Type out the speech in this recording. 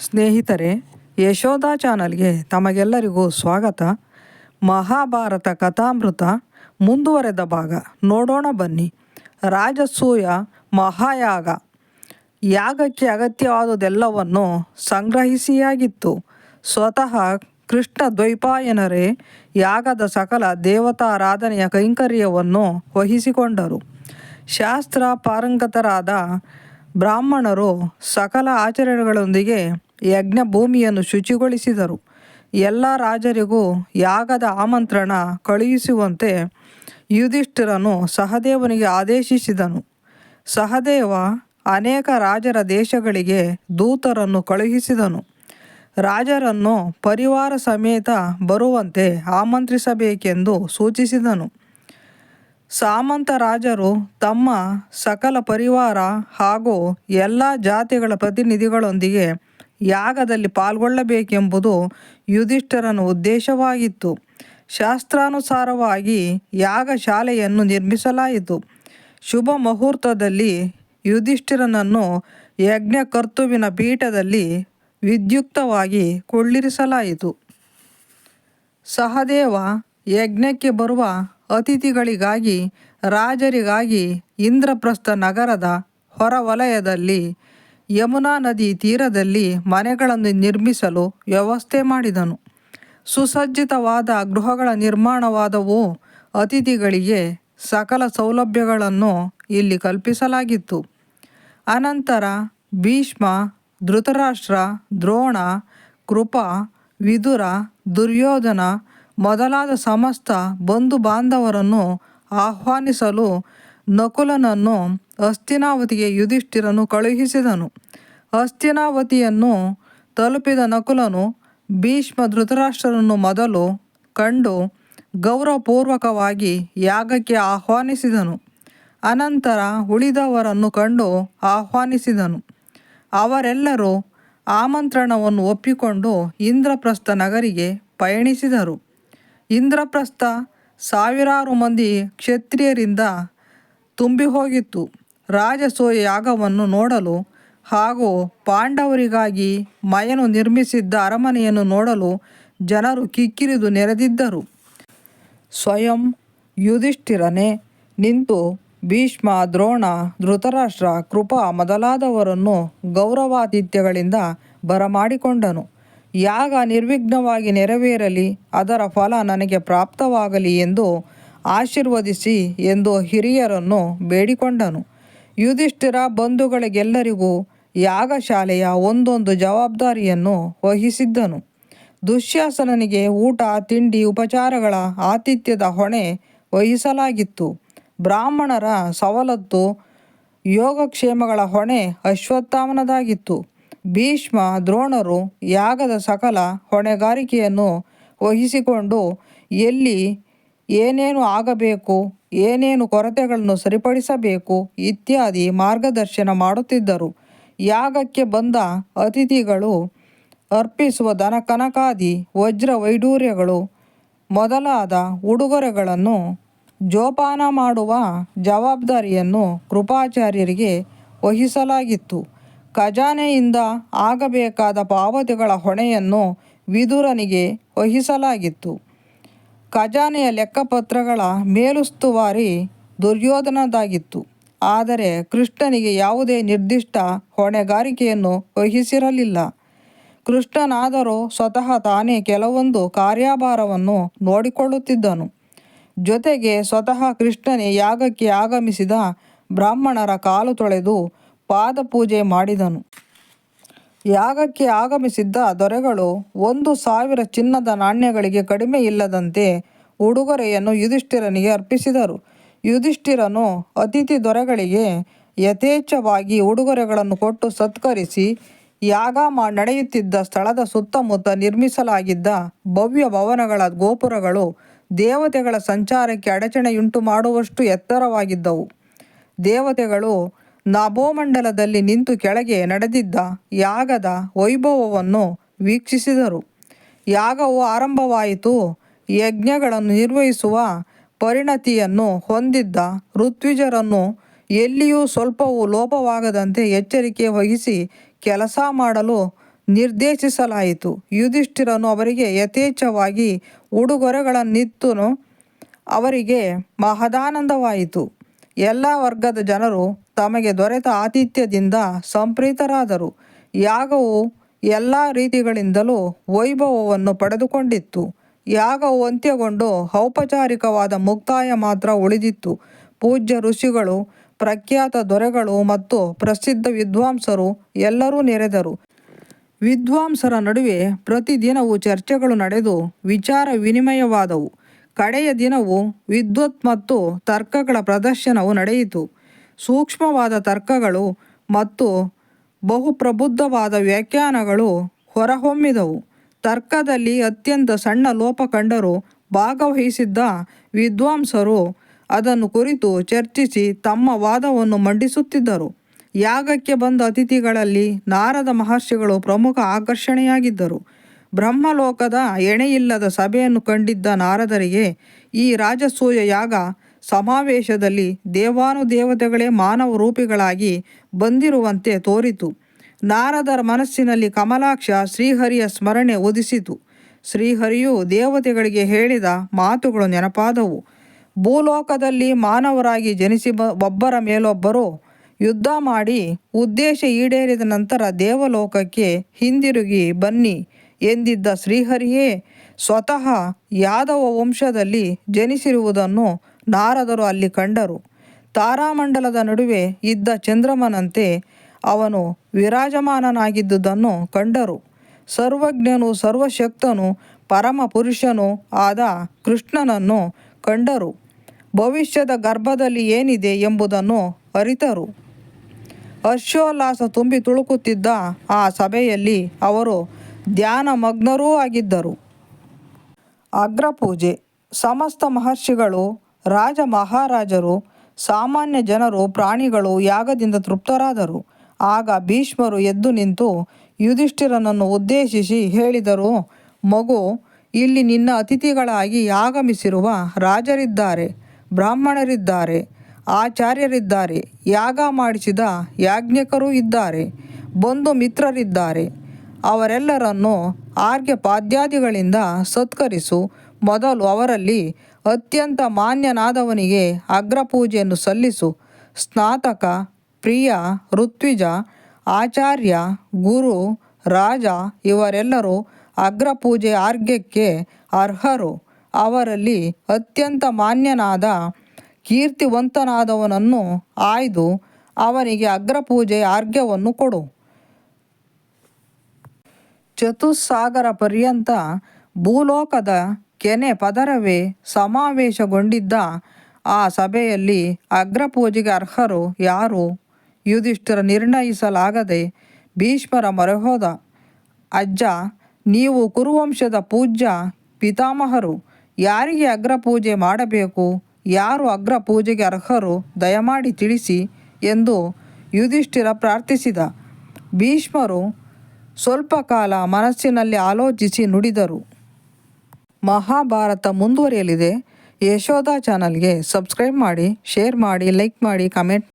ಸ್ನೇಹಿತರೆ, ಯಶೋಧ ಚಾನಲ್ಗೆ ತಮಗೆಲ್ಲರಿಗೂ ಸ್ವಾಗತ. ಮಹಾಭಾರತ ಕಥಾಮೃತ ಮುಂದುವರೆದ ಭಾಗ. ನೋಡೋಣ ಬನ್ನಿ. ರಾಜಸೂಯ ಮಹಾಯಾಗ. ಯಾಗಕ್ಕೆ ಅಗತ್ಯವಾದುದೆಲ್ಲವನ್ನು ಸಂಗ್ರಹಿಸಿಯಾಗಿತ್ತು. ಸ್ವತಃ ಕೃಷ್ಣ ದ್ವೈಪಾಯನರೇ ಯಾಗದ ಸಕಲ ದೇವತಾರಾಧನೆಯ ಕೈಂಕರ್ಯವನ್ನು ವಹಿಸಿಕೊಂಡರು. ಶಾಸ್ತ್ರ ಪಾರಂಗತರಾದ ಬ್ರಾಹ್ಮಣರು ಸಕಲ ಆಚರಣೆಗಳೊಂದಿಗೆ ಯಜ್ಞ ಭೂಮಿಯನ್ನು ಶುಚಿಗೊಳಿಸಿದರು. ಎಲ್ಲ ರಾಜರಿಗೂ ಯಾಗದ ಆಮಂತ್ರಣ ಕಳುಹಿಸುವಂತೆ ಯುಧಿಷ್ಠಿರನು ಸಹದೇವನಿಗೆ ಆದೇಶಿಸಿದನು. ಸಹದೇವ ಅನೇಕ ರಾಜರ ದೇಶಗಳಿಗೆ ದೂತರನ್ನು ಕಳುಹಿಸಿದನು. ರಾಜರನ್ನು ಪರಿವಾರ ಸಮೇತ ಬರುವಂತೆ ಆಮಂತ್ರಿಸಬೇಕೆಂದು ಸೂಚಿಸಿದನು. ಸಾಮಂತ ರಾಜರು ತಮ್ಮ ಸಕಲ ಪರಿವಾರ ಹಾಗೂ ಎಲ್ಲ ಜಾತಿಗಳ ಪ್ರತಿನಿಧಿಗಳೊಂದಿಗೆ ಯಾಗದಲ್ಲಿ ಪಾಲ್ಗೊಳ್ಳಬೇಕೆಂಬುದು ಯುಧಿಷ್ಠರನ ಉದ್ದೇಶವಾಗಿತ್ತು. ಶಾಸ್ತ್ರಾನುಸಾರವಾಗಿ ಯಾಗಶಾಲೆಯನ್ನು ನಿರ್ಮಿಸಲಾಯಿತು. ಶುಭ ಮುಹೂರ್ತದಲ್ಲಿ ಯುಧಿಷ್ಠಿರನನ್ನು ಯಜ್ಞಕರ್ತುವಿನ ಪೀಠದಲ್ಲಿ ವಿದ್ಯುಕ್ತವಾಗಿ ಕೊಳ್ಳಿರಿಸಲಾಯಿತು. ಸಹದೇವ ಯಜ್ಞಕ್ಕೆ ಬರುವ ಅತಿಥಿಗಳಿಗಾಗಿ ರಾಜರಿಗಾಗಿ ಇಂದ್ರಪ್ರಸ್ಥ ನಗರದ ಹೊರವಲಯದಲ್ಲಿ ಯಮುನಾ ನದಿ ತೀರದಲ್ಲಿ ಮನೆಗಳನ್ನು ನಿರ್ಮಿಸಲು ವ್ಯವಸ್ಥೆ ಮಾಡಿದನು. ಸುಸಜ್ಜಿತವಾದ ಗೃಹಗಳ ನಿರ್ಮಾಣವಾದವು ಅತಿಥಿಗಳಿಗೆ ಸಕಲ ಸೌಲಭ್ಯಗಳನ್ನು ಇಲ್ಲಿ ಕಲ್ಪಿಸಲಾಗಿತ್ತು. ಅನಂತರ ಭೀಷ್ಮ, ಧೃತರಾಷ್ಟ್ರ, ದ್ರೋಣ, ಕೃಪ, ವಿದುರ, ದುರ್ಯೋಧನ ಮೊದಲಾದ ಸಮಸ್ತ ಬಂಧು ಬಾಂಧವರನ್ನು ಆಹ್ವಾನಿಸಲು ನಕುಲನನ್ನು ಹಸ್ತಿನಾವತಿಗೆ ಯುಧಿಷ್ಠಿರನು ಕಳುಹಿಸಿದನು. ಹಸ್ತಿನಾವತಿಯನ್ನು ತಲುಪಿದ ನಕುಲನು ಭೀಷ್ಮ ಧೃತರಾಷ್ಟ್ರರನ್ನು ಮೊದಲು ಕಂಡು ಗೌರವಪೂರ್ವಕವಾಗಿ ಯಾಗಕ್ಕೆ ಆಹ್ವಾನಿಸಿದನು. ಅನಂತರ ಉಳಿದವರನ್ನು ಕಂಡು ಆಹ್ವಾನಿಸಿದನು. ಅವರೆಲ್ಲರೂ ಆಮಂತ್ರಣವನ್ನು ಒಪ್ಪಿಕೊಂಡು ಇಂದ್ರಪ್ರಸ್ಥ ನಗರಿಗೆ ಪಯಣಿಸಿದರು. ಇಂದ್ರಪ್ರಸ್ಥ ಸಾವಿರಾರು ಮಂದಿ ಕ್ಷತ್ರಿಯರಿಂದ ತುಂಬಿ ಹೋಗಿತ್ತು ರಾಜಸೂಯ ಯಾಗವನ್ನು ನೋಡಲು ಹಾಗೂ ಪಾಂಡವರಿಗಾಗಿ ಮಯನು ನಿರ್ಮಿಸಿದ್ದ ಅರಮನೆಯನ್ನು ನೋಡಲು ಜನರು ಕಿಕ್ಕಿರಿದು ನೆರೆದಿದ್ದರು. ಸ್ವಯಂ ಯುಧಿಷ್ಠಿರನೇ ನಿಂತು ಭೀಷ್ಮ, ದ್ರೋಣ, ಧೃತರಾಷ್ಟ್ರ, ಕೃಪಾ ಮೊದಲಾದವರನ್ನು ಗೌರವಾತಿಥ್ಯಗಳಿಂದ ಬರಮಾಡಿಕೊಂಡನು. ಯಾಗ ನಿರ್ವಿಘ್ನವಾಗಿ ನೆರವೇರಲಿ, ಅದರ ಫಲ ನನಗೆ ಪ್ರಾಪ್ತವಾಗಲಿ ಎಂದು ಆಶೀರ್ವದಿಸಿ ಎಂದು ಹಿರಿಯರನ್ನು ಬೇಡಿಕೊಂಡನು. ಯುಧಿಷ್ಠಿರ ಬಂಧುಗಳಿಗೆಲ್ಲರಿಗೂ ಯಾಗಶಾಲೆಯ ಒಂದೊಂದು ಜವಾಬ್ದಾರಿಯನ್ನು ವಹಿಸಿದ್ದನು. ದುಶ್ಯಾಸನನಿಗೆ ಊಟ, ತಿಂಡಿ, ಉಪಚಾರಗಳ ಆತಿಥ್ಯದ ಹೊಣೆ ವಹಿಸಲಾಗಿತ್ತು. ಬ್ರಾಹ್ಮಣರ ಸವಲತ್ತು, ಯೋಗಕ್ಷೇಮಗಳ ಹೊಣೆ ಅಶ್ವತ್ಥಾಮನದಾಗಿತ್ತು. ಭೀಷ್ಮ, ದ್ರೋಣರು ಯಾಗದ ಸಕಲ ಹೊಣೆಗಾರಿಕೆಯನ್ನು ವಹಿಸಿಕೊಂಡು ಎಲ್ಲಿ ಏನೇನು ಆಗಬೇಕು ಏನೇನು ಕೊರತೆಗಳನ್ನು ಸರಿಪಡಿಸಬೇಕು ಇತ್ಯಾದಿ ಮಾರ್ಗದರ್ಶನ ಮಾಡುತ್ತಿದ್ದರು. ಯಾಗಕ್ಕೆ ಬಂದ ಅತಿಥಿಗಳು ಅರ್ಪಿಸುವ ದನ ಕನಕಾದಿ ವಜ್ರ ವೈಡೂರ್ಯಗಳು ಮೊದಲಾದ ಉಡುಗೊರೆಗಳನ್ನು ಜೋಪಾನ ಮಾಡುವ ಜವಾಬ್ದಾರಿಯನ್ನು ಕೃಪಾಚಾರ್ಯರಿಗೆ ವಹಿಸಲಾಗಿತ್ತು. ಖಜಾನೆಯಿಂದ ಆಗಬೇಕಾದ ಪಾವತಿಗಳ ಹೊಣೆಯನ್ನು ವಿದುರನಿಗೆ ವಹಿಸಲಾಗಿತ್ತು. ಖಜಾನೆಯ ಲೆಕ್ಕಪತ್ರಗಳ ಮೇಲುಸ್ತುವಾರಿ ದುರ್ಯೋಧನದಾಗಿತ್ತು. ಆದರೆ ಕೃಷ್ಣನಿಗೆ ಯಾವುದೇ ನಿರ್ದಿಷ್ಟ ಹೊಣೆಗಾರಿಕೆಯನ್ನು ವಹಿಸಿರಲಿಲ್ಲ. ಕೃಷ್ಣನಾದರೂ ಸ್ವತಃ ತಾನೇ ಕೆಲವೊಂದು ಕಾರ್ಯಭಾರವನ್ನು ನೋಡಿಕೊಳ್ಳುತ್ತಿದ್ದನು. ಜೊತೆಗೆ ಸ್ವತಃ ಕೃಷ್ಣನೇ ಯಾಗಕ್ಕೆ ಆಗಮಿಸಿದ ಬ್ರಾಹ್ಮಣರ ಕಾಲು ತೊಳೆದು ಪಾದಪೂಜೆ ಮಾಡಿದನು. ಯಾಗಕ್ಕೆ ಆಗಮಿಸಿದ್ದ ದೊರೆಗಳು ಒಂದು ಸಾವಿರ ಚಿನ್ನದ ನಾಣ್ಯಗಳಿಗೆ ಕಡಿಮೆ ಇಲ್ಲದಂತೆ ಉಡುಗೊರೆಯನ್ನು ಯುಧಿಷ್ಠಿರನಿಗೆ ಅರ್ಪಿಸಿದರು. ಯುಧಿಷ್ಠಿರನು ಅತಿಥಿ ದೊರೆಗಳಿಗೆ ಯಥೇಚ್ಛವಾಗಿ ಉಡುಗೊರೆಗಳನ್ನು ಕೊಟ್ಟು ಸತ್ಕರಿಸಿ ಯಾಗ ಮಾ, ನಡೆಯುತ್ತಿದ್ದ ಸ್ಥಳದ ಸುತ್ತಮುತ್ತ ನಿರ್ಮಿಸಲಾಗಿದ್ದ ಭವ್ಯ ಭವನಗಳ ಗೋಪುರಗಳು ದೇವತೆಗಳ ಸಂಚಾರಕ್ಕೆ ಅಡಚಣೆಯುಂಟು ಮಾಡುವಷ್ಟು ಎತ್ತರವಾಗಿದ್ದವು. ದೇವತೆಗಳು ನಭೋಮಂಡಲದಲ್ಲಿ ನಿಂತು ಕೆಳಗೆ ನಡೆದಿದ್ದ ಯಾಗದ ವೈಭವವನ್ನು ವೀಕ್ಷಿಸಿದರು. ಯಾಗವು ಆರಂಭವಾಯಿತು. ಯಜ್ಞಗಳನ್ನು ನಿರ್ವಹಿಸುವ ಪರಿಣತಿಯನ್ನು ಹೊಂದಿದ್ದ ಋತ್ವಿಜರನ್ನು ಎಲ್ಲಿಯೂ ಸ್ವಲ್ಪವೂ ಲೋಪವಾಗದಂತೆ ಎಚ್ಚರಿಕೆ ವಹಿಸಿ ಕೆಲಸ ಮಾಡಲು ನಿರ್ದೇಶಿಸಲಾಯಿತು. ಯುಧಿಷ್ಠಿರನು ಅವರಿಗೆ ಯಥೇಚ್ಛವಾಗಿ ಉಡುಗೊರೆಗಳನ್ನಿತ್ತು ಅವರಿಗೆ ಮಹದಾನಂದವಾಯಿತು. ಎಲ್ಲ ವರ್ಗದ ಜನರು ತಮಗೆ ದೊರೆತ ಆತಿಥ್ಯದಿಂದ ಸಂಪ್ರೀತರಾದರು. ಯಾಗವು ಎಲ್ಲ ರೀತಿಗಳಿಂದಲೂ ವೈಭವವನ್ನು ಪಡೆದುಕೊಂಡಿತ್ತು. ಯಾಗವು ಅಂತ್ಯಗೊಂಡು ಔಪಚಾರಿಕವಾದ ಮುಕ್ತಾಯ ಮಾತ್ರ ಉಳಿದಿತ್ತು. ಪೂಜ್ಯ ಋಷಿಗಳು, ಪ್ರಖ್ಯಾತ ದೊರೆಗಳು ಮತ್ತು ಪ್ರಸಿದ್ಧ ವಿದ್ವಾಂಸರು ಎಲ್ಲರೂ ನೆರೆದರು. ವಿದ್ವಾಂಸರ ನಡುವೆ ಪ್ರತಿದಿನವೂ ಚರ್ಚೆಗಳು ನಡೆದು ವಿಚಾರ ವಿನಿಮಯವಾದವು. ಕಡೆಯ ದಿನವು ವಿದ್ವತ್ ಮತ್ತು ತರ್ಕಗಳ ಪ್ರದರ್ಶನವು ನಡೆಯಿತು. ಸೂಕ್ಷ್ಮವಾದ ತರ್ಕಗಳು ಮತ್ತು ಬಹುಪ್ರಬುದ್ಧವಾದ ವ್ಯಾಖ್ಯಾನಗಳು ಹೊರಹೊಮ್ಮಿದವು. ತರ್ಕದಲ್ಲಿ ಅತ್ಯಂತ ಸಣ್ಣ ಲೋಪ ಕಂಡರೂ ಭಾಗವಹಿಸಿದ್ದ ವಿದ್ವಾಂಸರು ಅದನ್ನು ಕುರಿತು ಚರ್ಚಿಸಿ ತಮ್ಮ ವಾದವನ್ನು ಮಂಡಿಸುತ್ತಿದ್ದರು. ಯಾಗಕ್ಕೆ ಬಂದ ಅತಿಥಿಗಳಲ್ಲಿ ನಾರದ ಮಹರ್ಷಿಗಳು ಪ್ರಮುಖ ಆಕರ್ಷಣೆಯಾಗಿದ್ದರು. ಬ್ರಹ್ಮಲೋಕದ ಎಣೆಯಿಲ್ಲದ ಸಭೆಯನ್ನು ಕಂಡಿದ್ದ ನಾರದರಿಗೆ ಈ ರಾಜಸೂಯ ಯಾಗ ಸಮಾವೇಶದಲ್ಲಿ ದೇವಾನುದೇವತೆಗಳೇ ಮಾನವ ರೂಪಿಗಳಾಗಿ ಬಂದಿರುವಂತೆ ತೋರಿತು. ನಾರದರ ಮನಸ್ಸಿನಲ್ಲಿ ಕಮಲಾಕ್ಷ ಶ್ರೀಹರಿಯ ಸ್ಮರಣೆ ಒದಿಸಿತು ಶ್ರೀಹರಿಯು ದೇವತೆಗಳಿಗೆ ಹೇಳಿದ ಮಾತುಗಳು ನೆನಪಾದವು. ಭೂಲೋಕದಲ್ಲಿ ಮಾನವರಾಗಿ ಜನಿಸಿ ಬ ಒಬ್ಬರ ಮೇಲೊಬ್ಬರು ಯುದ್ಧ ಮಾಡಿ ಉದ್ದೇಶ ಈಡೇರಿದ ನಂತರ ದೇವಲೋಕಕ್ಕೆ ಹಿಂದಿರುಗಿ ಬನ್ನಿ. ಎಂದಿದ್ದ ಶ್ರೀಹರಿಯೇ, ಸ್ವತಃ ಯಾದವ ವಂಶದಲ್ಲಿ ಜನಿಸಿರುವುದನ್ನು ನಾರದರು ಅಲ್ಲಿ ಕಂಡರು. ತಾರಾಮಂಡಲದ ನಡುವೆ ಇದ್ದ ಚಂದ್ರಮನಂತೆ ಅವನು ವಿರಾಜಮಾನನಾಗಿದ್ದುದನ್ನು ಕಂಡರು. ಸರ್ವಜ್ಞನು, ಸರ್ವಶಕ್ತನು ಪರಮ ಪುರುಷನು ಆದ ಕೃಷ್ಣನನ್ನು ಕಂಡರು. ಭವಿಷ್ಯದ ಗರ್ಭದಲ್ಲಿ ಏನಿದೆ ಎಂಬುದನ್ನು ಅರಿತರು. ಹರ್ಷೋಲ್ಲಾಸ ತುಂಬಿ ತುಳುಕುತ್ತಿದ್ದ ಆ ಸಭೆಯಲ್ಲಿ ಅವರು ಧ್ಯಾನಮಗ್ನರೂ ಆಗಿದ್ದರು. ಅಗ್ರಪೂಜೆ. ಸಮಸ್ತ ಮಹರ್ಷಿಗಳು, ರಾಜ ಮಹಾರಾಜರು, ಸಾಮಾನ್ಯ ಜನರು, ಪ್ರಾಣಿಗಳು ಯಾಗದಿಂದ ತೃಪ್ತರಾದರು. ಆಗ ಭೀಷ್ಮರು ಎದ್ದು ನಿಂತು ಯುಧಿಷ್ಠಿರನನ್ನು ಉದ್ದೇಶಿಸಿ ಹೇಳಿದರು, ಮಗು, ಇಲ್ಲಿ ನಿನ್ನ ಅತಿಥಿಗಳಾಗಿ ಆಗಮಿಸಿರುವ ರಾಜರಿದ್ದಾರೆ, ಬ್ರಾಹ್ಮಣರಿದ್ದಾರೆ, ಆಚಾರ್ಯರಿದ್ದಾರೆ, ಯಾಗ ಮಾಡಿಸಿದ ಯಾಜ್ಞಿಕರೂ ಇದ್ದಾರೆ, ಬಂಧು ಮಿತ್ರರಿದ್ದಾರೆ. ಅವರೆಲ್ಲರನ್ನು ಆರ್ಗೆ ಪಾದ್ಯಾದಿಗಳಿಂದ ಸತ್ಕರಿಸು. ಮೊದಲು ಅವರಲ್ಲಿ ಅತ್ಯಂತ ಮಾನ್ಯನಾದವನಿಗೆ ಅಗ್ರಪೂಜೆಯನ್ನು ಸಲ್ಲಿಸು. ಸ್ನಾತಕ, ಪ್ರಿಯ, ಋತ್ವಿಜ, ಆಚಾರ್ಯ, ಗುರು, ರಾಜ ಇವರೆಲ್ಲರೂ ಅಗ್ರಪೂಜೆ ಆರ್ಘ್ಯಕ್ಕೆ ಅರ್ಹರು. ಅವರಲ್ಲಿ ಅತ್ಯಂತ ಮಾನ್ಯನಾದ ಕೀರ್ತಿವಂತನಾದವನನ್ನು ಆಯ್ದು ಅವನಿಗೆ ಅಗ್ರಪೂಜೆ ಆರ್ಘ್ಯವನ್ನು ಕೊಡು. ಚತುಸ್ಸಾಗರ ಪರ್ಯಂತ ಭೂಲೋಕದ ಕೆನೆ ಪದರವೇ ಸಮಾವೇಶಗೊಂಡಿದ್ದ ಆ ಸಭೆಯಲ್ಲಿ ಅಗ್ರಪೂಜೆಗೆ ಅರ್ಹರು ಯಾರು? ಯುಧಿಷ್ಠಿರ ನಿರ್ಣಯಿಸಲಾಗದೆ ಭೀಷ್ಮರ ಮೊರೆಹೋದ, ಅಜ್ಜ, ನೀವು ಕುರುವಂಶದ ಪೂಜ್ಯ ಪಿತಾಮಹರು, ಯಾರಿಗೆ ಅಗ್ರಪೂಜೆ ಮಾಡಬೇಕು? ಯಾರು ಅಗ್ರಪೂಜೆಗೆ ಅರ್ಹರು? ದಯಮಾಡಿ ತಿಳಿಸಿ ಎಂದು ಯುಧಿಷ್ಠಿರ ಪ್ರಾರ್ಥಿಸಿದ. ಭೀಷ್ಮರು ಸ್ವಲ್ಪ ಕಾಲ ಮನಸ್ಸಿನಲ್ಲಿ ಆಲೋಚಿಸಿ ನುಡಿದರು. ಮಹಾಭಾರತ ಮುಂದುವರಿಯಲಿದೆ. ಯಶೋಧ ಚಾನಲ್ಗೆ ಸಬ್ಸ್ಕ್ರೈಬ್ ಮಾಡಿ, ಶೇರ್ ಮಾಡಿ, ಲೈಕ್ ಮಾಡಿ, ಕಮೆಂಟ್